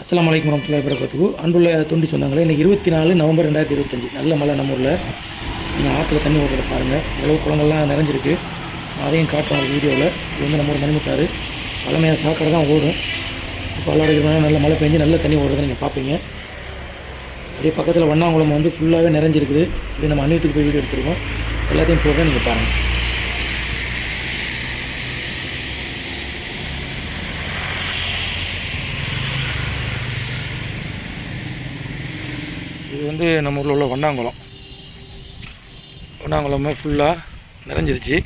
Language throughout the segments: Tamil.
அஸ்லாம் அலைக்கும் வரமத்துல்லாஹி வரகாத்துக்கு அன்புள்ள தொண்டி சொந்தங்களே இன்றைக்கி இருபத்தி நாலு நவம்பர் ரெண்டாயிரத்தி இருபத்தஞ்சி. நல்ல மழை நம்ம ஊரில். நீங்கள் ஆற்றுல தண்ணி ஓடுறத பாருங்கள் எவ்வளோ குளங்கள்லாம் நிறைஞ்சிருக்கு. அதையும் காட்டுறோம் ஒரு வீடியோவில் இது வந்து நம்ம ஒரு மணிமுத்தாறு. பழமையாக சாக்கடை தான் ஓடும். இப்போ விளையாடுறதுனால நல்ல மழை பெஞ்சு நல்ல தண்ணி ஓடுறதை நீங்கள் பார்ப்பீங்க. அதே பக்கத்தில் வண்ணாங்குளம் வந்து ஃபுல்லாகவே நிறைஞ்சிருக்குது. இது நம்ம அந்நியத்துக்கு போய் வீடியோ எடுத்துருக்கோம். எல்லாத்தையும் போக நீங்கள் பாருங்கள் இது வந்து நம்ம ஊரில் உள்ள வண்ணாங்குளம். வண்ணாங்குளமே ஃபுல்லாக நிறைஞ்சிருச்சு.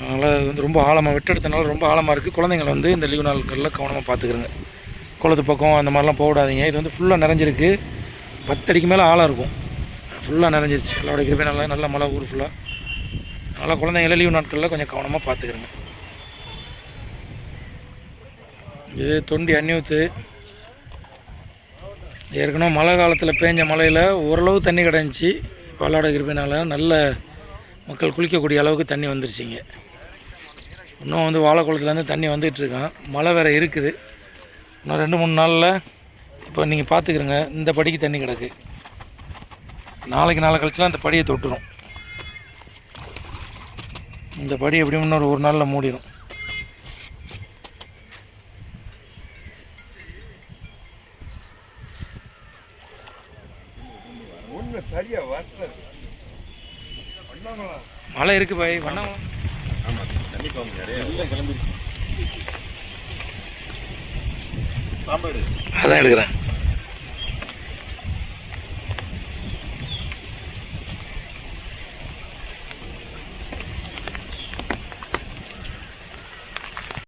அதனால் இது வந்து ரொம்ப ஆழமாக வெட்டெடுத்தனால ரொம்ப ஆழமாக இருக்குது குழந்தைங்களை வந்து இந்த லீவு நாட்களில் கவனமாக பார்த்துக்கிறங்க குளத்து பக்கம் அந்த மாதிரிலாம் போடாதீங்க இது வந்து ஃபுல்லாக நிறைஞ்சிருக்கு. பத்தடிக்கு மேலே ஆழம் இருக்கும். ஃபுல்லாக நிறைஞ்சிருச்சு. எல்லாரோட கிருப்பை நல்லா நல்ல மழை ஊர் ஃபுல்லாக அதனால் குழந்தைங்கள லீவு நாட்களில் கொஞ்சம் கவனமாக பார்த்துக்கிறங்க இது தொண்டி அந்நியூத்து ஏற்கனவே மழை காலத்தில் பேஞ்ச மழையில் ஓரளவு தண்ணி கிடந்துச்சு பல்லாட கிருப்பினால் நல்ல மக்கள் குளிக்கக்கூடிய அளவுக்கு தண்ணி வந்துருச்சுங்க. இன்னும் வந்து வாழைக்குளத்துலேருந்து தண்ணி வந்துட்டு இருக்கான். மழை வேறு இருக்குது. இன்னும் ரெண்டு மூணு நாளில் இப்போ நீங்கள் பார்த்துக்கிறங்க இந்த படிக்கு தண்ணி கிடக்கு. நாளைக்கு நாளை கழிச்சுலாம் இந்த படியை தொட்டுரும். இந்த படி எப்படியும் இன்னொரு ஒரு நாளில் மூடிடும் ஒன்று சரியா வரல. மழை இருக்கு பாய் வண்ணம் ஆமாம் தண்ணி பாம்பு நிறைய எல்லாம் கிளம்பிடுச்சு. சாம்பாடு அதான் எடுக்கிறேன்.